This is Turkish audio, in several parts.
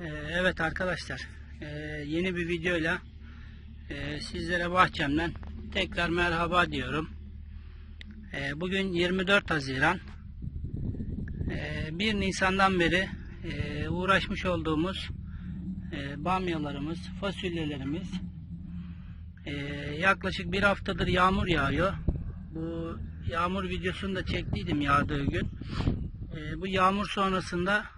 Ee, Evet arkadaşlar ee, yeni bir videoyla ee, sizlere bahçemden tekrar merhaba diyorum. Bugün 24 Haziran. Ee, 1 Nisan'dan beri uğraşmış olduğumuz bamyalarımız, fasulyelerimiz yaklaşık bir haftadır yağmur yağıyor. Bu yağmur videosunu da çektiydim yağdığı gün. Bu yağmur sonrasında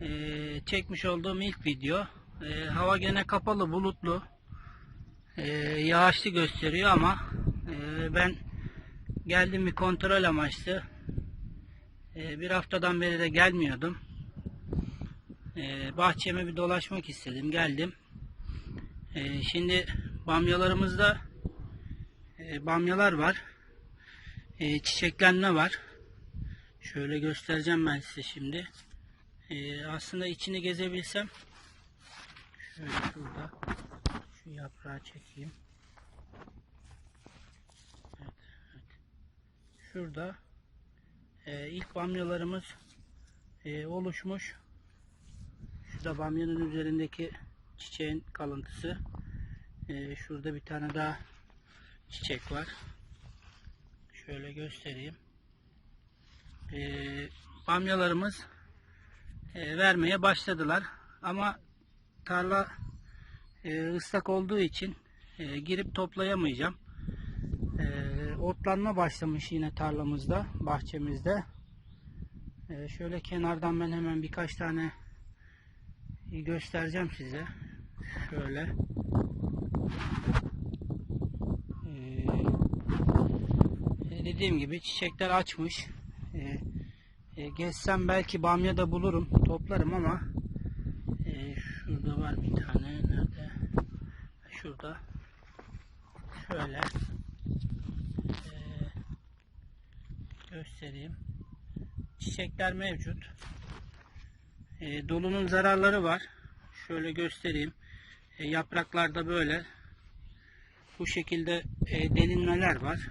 ee, çekmiş olduğum ilk video. Ee, hava gene kapalı, bulutlu. Ee, yağışlı gösteriyor ama ee, ben geldim bir kontrol amaçlı. Ee, bir haftadan beri de gelmiyordum. Ee, bahçeme bir dolaşmak istedim. Geldim. Ee, şimdi bamyalarımızda ee, bamyalar var. Ee, çiçeklenme var. Şöyle göstereceğim ben size şimdi. Ee, aslında içini gezebilsem şöyle şurada şu yaprağı çekeyim. Evet, evet. Şurada e, ilk bamyalarımız e, oluşmuş. Şurada bamyanın üzerindeki çiçeğin kalıntısı. E, şurada bir tane daha çiçek var. Şöyle göstereyim. E, bamyalarımız e, vermeye başladılar. Ama tarla e, ıslak olduğu için e, girip toplayamayacağım. Otlanma başlamış yine tarlamızda, bahçemizde. Şöyle kenardan ben hemen birkaç tane göstereceğim size. Şöyle. Dediğim gibi çiçekler açmış. E, e, gezsem belki bamya da bulurum, toplarım ama e, şurada var bir tane. Nerede? Şurada. Şöyle e, göstereyim. Çiçekler mevcut. E, dolunun zararları var. Şöyle göstereyim. E, yapraklarda böyle bu şekilde e, delinmeler var.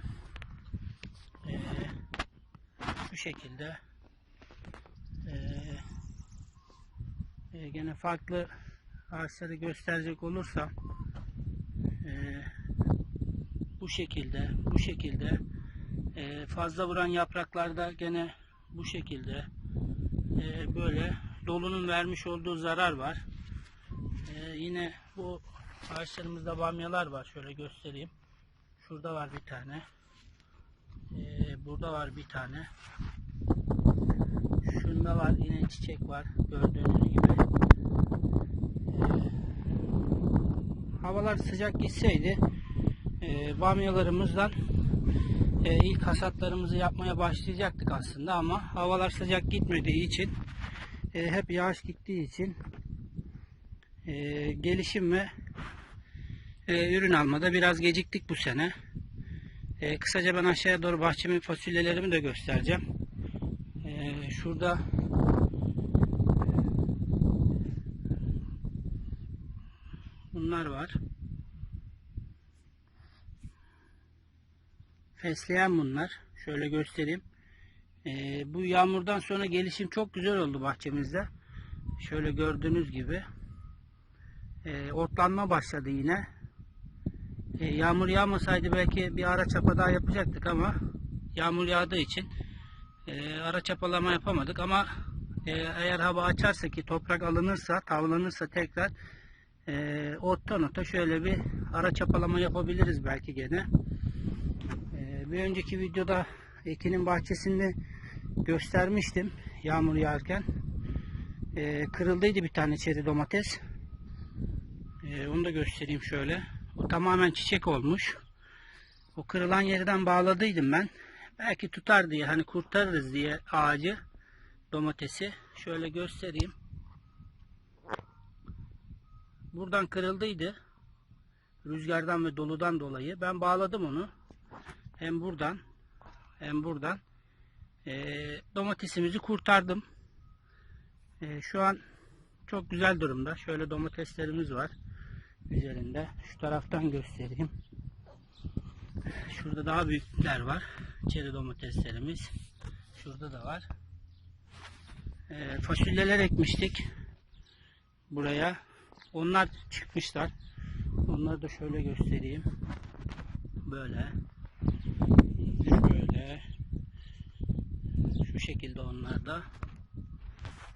E, şu şekilde ee, e, gene farklı ağaçları gösterecek olursam e, bu şekilde bu şekilde e, fazla vuran yapraklarda gene bu şekilde e, böyle dolunun vermiş olduğu zarar var. E, yine bu ağaçlarımızda bamyalar var. Şöyle göstereyim. Şurada var bir tane. E, burada var bir tane. Şunda var yine çiçek var gördüğünüz gibi. Ee, havalar sıcak gitseydi e, bamyalarımızdan e, ilk hasatlarımızı yapmaya başlayacaktık aslında ama havalar sıcak gitmediği için e, hep yağış gittiği için e, gelişim ve e, ürün almada biraz geciktik bu sene. E, kısaca ben aşağıya doğru bahçemin fasulyelerimi de göstereceğim. Ee, şurada bunlar var. Fesleğen bunlar. Şöyle göstereyim. Ee, bu yağmurdan sonra gelişim çok güzel oldu bahçemizde. Şöyle gördüğünüz gibi. Ee, otlanma başladı yine. Ee, yağmur yağmasaydı belki bir ara çapa daha yapacaktık ama yağmur yağdığı için e, ara çapalama yapamadık ama e, eğer hava açarsa ki toprak alınırsa, tavlanırsa tekrar e, ottan ota şöyle bir ara çapalama yapabiliriz belki gene. E, bir önceki videoda Ekin'in bahçesinde göstermiştim yağmur yağarken. E, kırıldıydı bir tane çeri domates. E, onu da göstereyim şöyle. O tamamen çiçek olmuş. O kırılan yerden bağladıydım ben belki tutar diye hani kurtarırız diye ağacı domatesi şöyle göstereyim. Buradan kırıldıydı. Rüzgardan ve doludan dolayı. Ben bağladım onu. Hem buradan hem buradan. Ee, domatesimizi kurtardım. Ee, şu an çok güzel durumda. Şöyle domateslerimiz var üzerinde. Şu taraftan göstereyim. Şurada daha büyükler var. Çeri domateslerimiz. Şurada da var. Ee, fasulyeler ekmiştik. buraya. Onlar çıkmışlar. Onları da şöyle göstereyim. Böyle. Şöyle. Şu şekilde onlar da.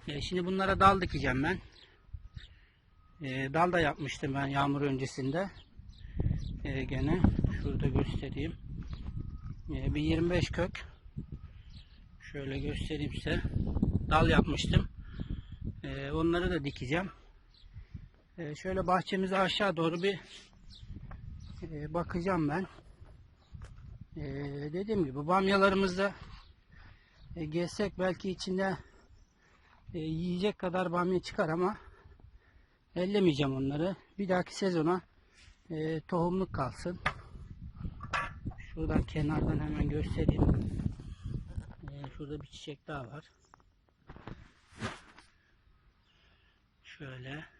E, şimdi bunlara dal dikeceğim ben. E, dal da yapmıştım ben yağmur öncesinde. E, gene şurada göstereyim. E, bir 25 kök. Şöyle göstereyim size. Dal yapmıştım. E, onları da dikeceğim. E, şöyle bahçemize aşağı doğru bir e, bakacağım ben. E, dediğim gibi bamyalarımızda e, gezsek belki içinde e, yiyecek kadar bamya çıkar ama ellemeyeceğim onları. Bir dahaki sezona e, tohumluk kalsın. Şuradan kenardan hemen göstereyim. E, şurada bir çiçek daha var. Şöyle.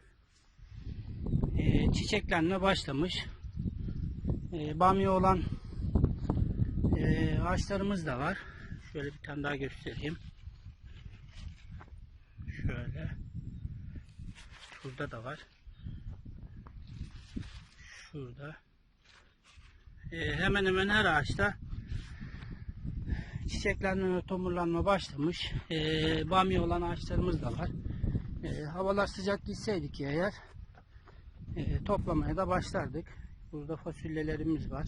E, çiçeklenme başlamış. E, bamya olan e, ağaçlarımız da var. Şöyle bir tane daha göstereyim. Şöyle. Şurada da var. Şurada. Ee, hemen hemen her ağaçta çiçeklenme ve tomurlanma başlamış. Ee, bamya olan ağaçlarımız da var. Ee, havalar sıcak gitseydik eğer e, toplamaya da başlardık. Burada fasulyelerimiz var.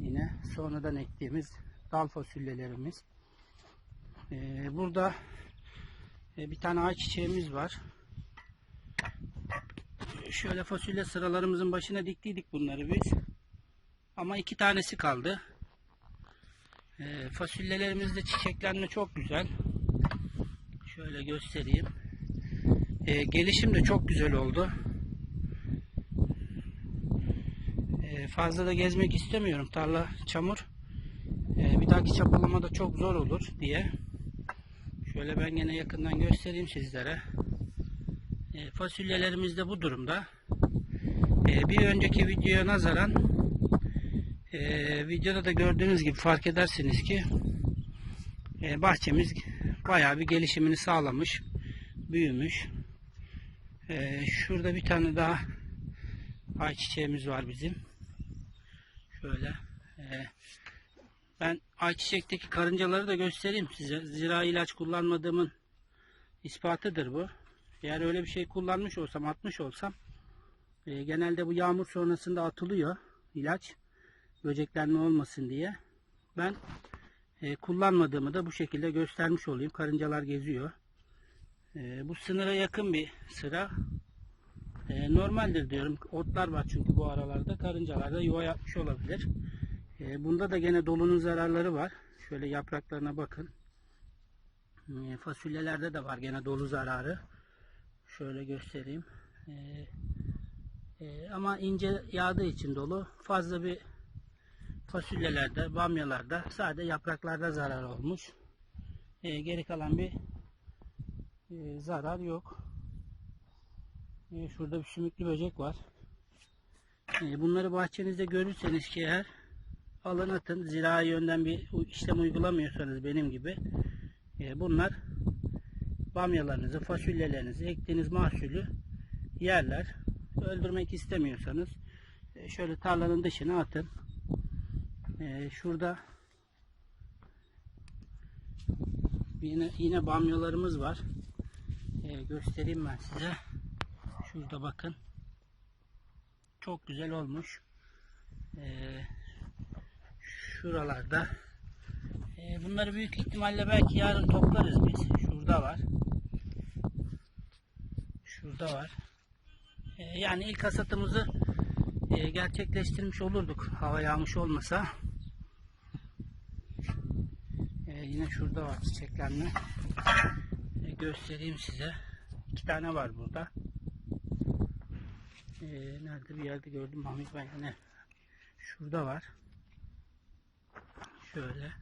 Yine sonradan ektiğimiz dal fasulyelerimiz. Ee, burada e, bir tane ağaç çiçeğimiz var. Şöyle fasulye sıralarımızın başına diktiydik bunları biz. Ama iki tanesi kaldı. Ee, fasulyelerimizde çiçeklenme çok güzel. Şöyle göstereyim. Ee, gelişim de çok güzel oldu. Ee, fazla da gezmek istemiyorum. Tarla çamur. Ee, bir dahaki çapalama da çok zor olur diye. Şöyle ben gene yakından göstereyim sizlere. E, fasulyelerimiz de bu durumda. E, bir önceki videoya nazaran videoda da gördüğünüz gibi fark edersiniz ki bahçemiz bayağı bir gelişimini sağlamış, büyümüş. Şurada bir tane daha ayçiçeğimiz var bizim. Şöyle. E, ben ayçiçekteki karıncaları da göstereyim size. Zira ilaç kullanmadığımın ispatıdır bu. Eğer öyle bir şey kullanmış olsam, atmış olsam e, genelde bu yağmur sonrasında atılıyor ilaç. Böceklenme olmasın diye. Ben e, kullanmadığımı da bu şekilde göstermiş olayım. Karıncalar geziyor. E, bu sınıra yakın bir sıra. E, normaldir diyorum. Otlar var çünkü bu aralarda. Karıncalar da yuva yapmış olabilir. E, bunda da gene dolunun zararları var. Şöyle yapraklarına bakın. E, fasulyelerde de var gene dolu zararı. Şöyle göstereyim. Ee, e, ama ince yağdığı için dolu. Fazla bir fasulyelerde, bamyalarda sadece yapraklarda zarar olmuş. Ee, geri kalan bir e, zarar yok. Ee, şurada bir sümüklü böcek var. Ee, bunları bahçenizde görürseniz ki eğer alın atın. Zirai yönden bir işlem uygulamıyorsanız benim gibi e, bunlar bamyalarınızı, fasulyelerinizi, ektiğiniz mahsulü yerler. Öldürmek istemiyorsanız e, şöyle tarlanın dışına atın. E, şurada yine, yine bamyalarımız var. E, göstereyim ben size. Şurada bakın. Çok güzel olmuş. Şuralarda. Bunları büyük ihtimalle belki yarın toplarız biz. Şurada var. Şurada var. Ee, yani ilk hasatımızı e, gerçekleştirmiş olurduk. Hava yağmış olmasa. Ee, yine şurada var çiçeklenme. Ee, göstereyim size. İki tane var burada. Nerede bir yerde gördüm Mahmut ben yine. Şurada var. Şöyle.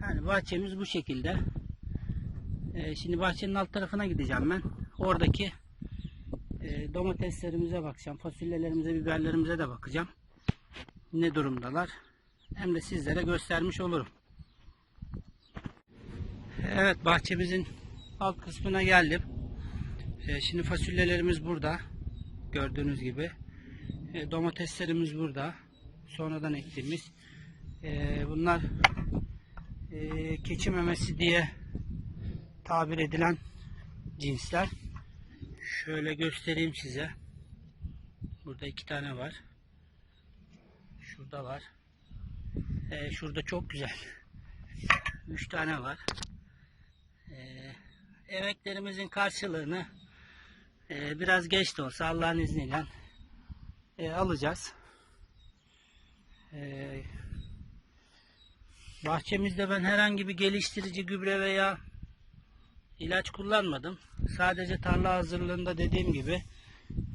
Yani bahçemiz bu şekilde. Ee, şimdi bahçenin alt tarafına gideceğim ben. Oradaki e, domateslerimize bakacağım. Fasulyelerimize, biberlerimize de bakacağım. Ne durumdalar. Hem de sizlere göstermiş olurum. Evet bahçemizin alt kısmına geldim. E, şimdi fasulyelerimiz burada. Gördüğünüz gibi. E, domateslerimiz burada. Sonradan ektiğimiz. E, bunlar e, keçi memesi diye tabir edilen cinsler. Şöyle göstereyim size. Burada iki tane var. Şurada var. Ee, şurada çok güzel. Üç tane var. Ee, emeklerimizin karşılığını e, biraz geç de olsa Allah'ın izniyle e, alacağız. Ee, bahçemizde ben herhangi bir geliştirici gübre veya ilaç kullanmadım. Sadece tarla hazırlığında dediğim gibi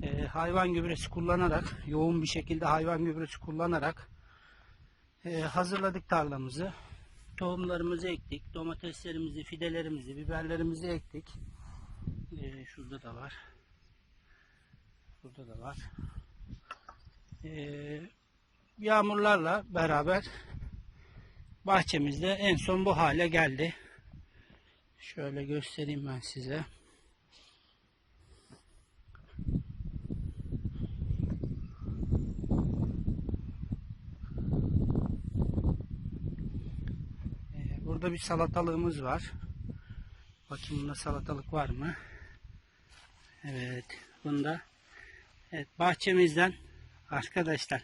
e, hayvan gübresi kullanarak, yoğun bir şekilde hayvan gübresi kullanarak e, hazırladık tarlamızı. Tohumlarımızı ektik, domateslerimizi, fidelerimizi, biberlerimizi ektik. E, şurada da var. Burada da var. E, yağmurlarla beraber bahçemizde en son bu hale geldi. Şöyle göstereyim ben size. Ee, Burada bir salatalığımız var. Bakayım bunda salatalık var mı? Evet. Bunda evet, bahçemizden arkadaşlar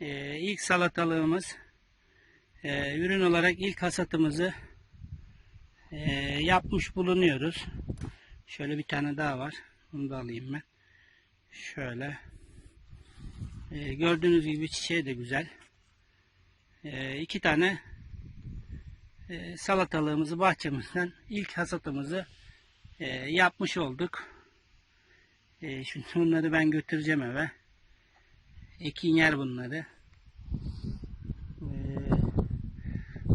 e, ilk salatalığımız e, ürün olarak ilk hasatımızı e, yapmış bulunuyoruz. Şöyle bir tane daha var. Bunu da alayım ben. Şöyle. E, gördüğünüz gibi çiçeği de güzel. E, iki tane e, salatalığımızı bahçemizden ilk hasatımızı e, yapmış olduk. E, şimdi bunları ben götüreceğim eve. Ekin yer bunları. E,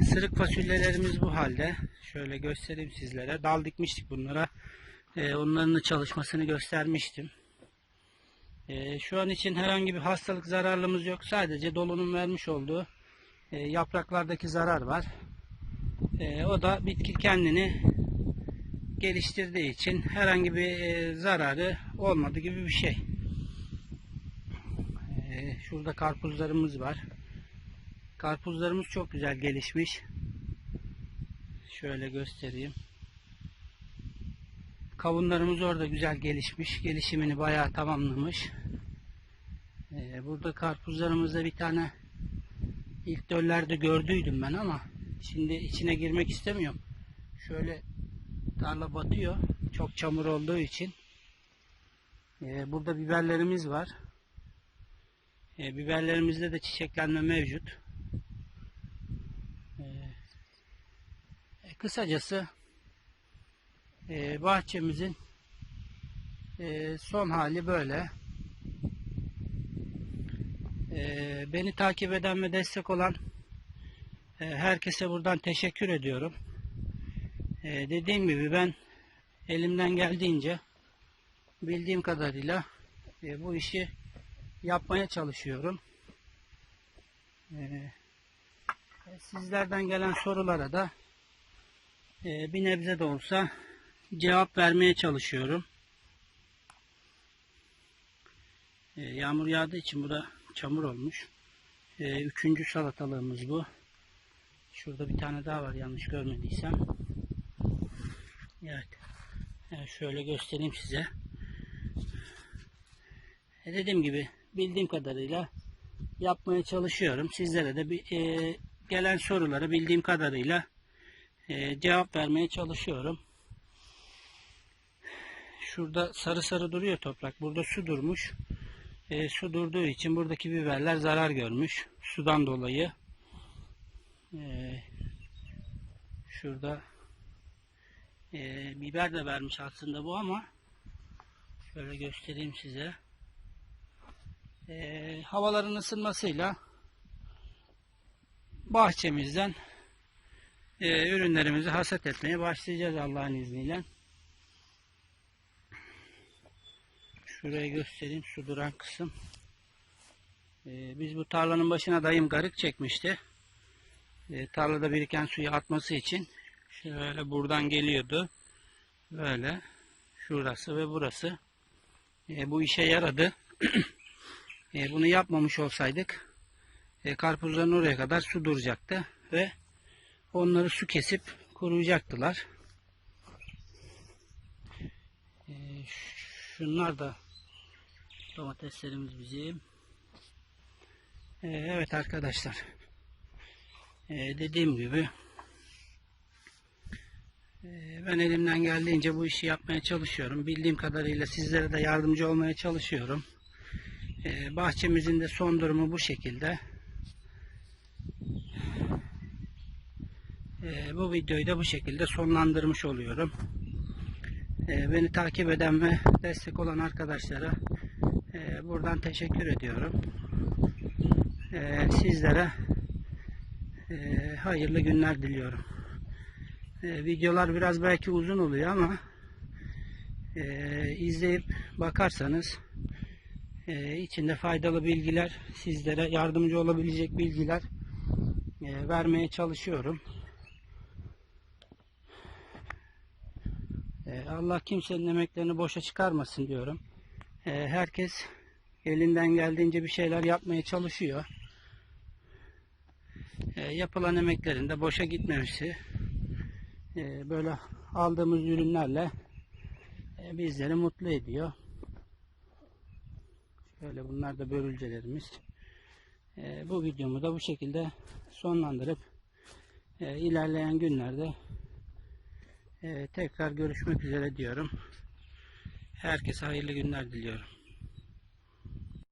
Sırık fasulyelerimiz bu halde. Şöyle göstereyim sizlere. Dal dikmiştik bunlara. Ee, onların da çalışmasını göstermiştim. Ee, şu an için herhangi bir hastalık zararlımız yok. Sadece dolunun vermiş olduğu e, yapraklardaki zarar var. Ee, o da bitki kendini geliştirdiği için herhangi bir e, zararı olmadı gibi bir şey. Ee, şurada karpuzlarımız var. Karpuzlarımız çok güzel gelişmiş. Şöyle göstereyim. Kavunlarımız orada güzel gelişmiş. Gelişimini bayağı tamamlamış. Ee, burada karpuzlarımızda bir tane ilk döllerde gördüydüm ben ama şimdi içine girmek istemiyorum. Şöyle tarla batıyor. Çok çamur olduğu için. Ee, burada biberlerimiz var. Ee, biberlerimizde de çiçeklenme mevcut. E, Kısacası e, bahçemizin e, son hali böyle. E, beni takip eden ve destek olan e, herkese buradan teşekkür ediyorum. E, dediğim gibi ben elimden geldiğince bildiğim kadarıyla e, bu işi yapmaya çalışıyorum. E, sizlerden gelen sorulara da e, bir nebze de olsa cevap vermeye çalışıyorum. E, yağmur yağdığı için burada çamur olmuş. E, üçüncü salatalığımız bu. Şurada bir tane daha var yanlış görmediysem. Evet. evet şöyle göstereyim size. E, dediğim gibi bildiğim kadarıyla yapmaya çalışıyorum. Sizlere de bir e, gelen soruları bildiğim kadarıyla e, cevap vermeye çalışıyorum. Şurada sarı sarı duruyor toprak. Burada su durmuş. E, su durduğu için buradaki biberler zarar görmüş. Sudan dolayı. E, şurada e, biber de vermiş aslında bu ama şöyle göstereyim size. E, havaların ısınmasıyla bahçemizden e, ürünlerimizi hasat etmeye başlayacağız Allah'ın izniyle. Şuraya göstereyim su duran kısım. E, biz bu tarlanın başına dayım garık çekmişti. E, tarlada biriken suyu atması için şöyle buradan geliyordu. Böyle şurası ve burası. E, bu işe yaradı. E, bunu yapmamış olsaydık e, karpuzların oraya kadar su duracaktı ve onları su kesip kuruyacaktılar. E, şunlar da domateslerimiz bizim. E, evet arkadaşlar. E, dediğim gibi e, ben elimden geldiğince bu işi yapmaya çalışıyorum. Bildiğim kadarıyla sizlere de yardımcı olmaya çalışıyorum. Ee, bahçemizin de son durumu bu şekilde. Ee, bu videoyu da bu şekilde sonlandırmış oluyorum. Ee, beni takip eden ve destek olan arkadaşlara e, buradan teşekkür ediyorum. Sizlere e, hayırlı günler diliyorum. Videolar biraz belki uzun oluyor ama e, izleyip bakarsanız e, içinde faydalı bilgiler, sizlere yardımcı olabilecek bilgiler e, vermeye çalışıyorum. E, Allah kimsenin emeklerini boşa çıkarmasın diyorum. E, herkes elinden geldiğince bir şeyler yapmaya çalışıyor. E, yapılan emeklerin de boşa gitmemesi, e, böyle aldığımız ürünlerle e, bizleri mutlu ediyor. Şöyle bunlar da börülcelerimiz. E, bu videomu da bu şekilde sonlandırıp e, ilerleyen günlerde e, tekrar görüşmek üzere diyorum. Herkese hayırlı günler diliyorum.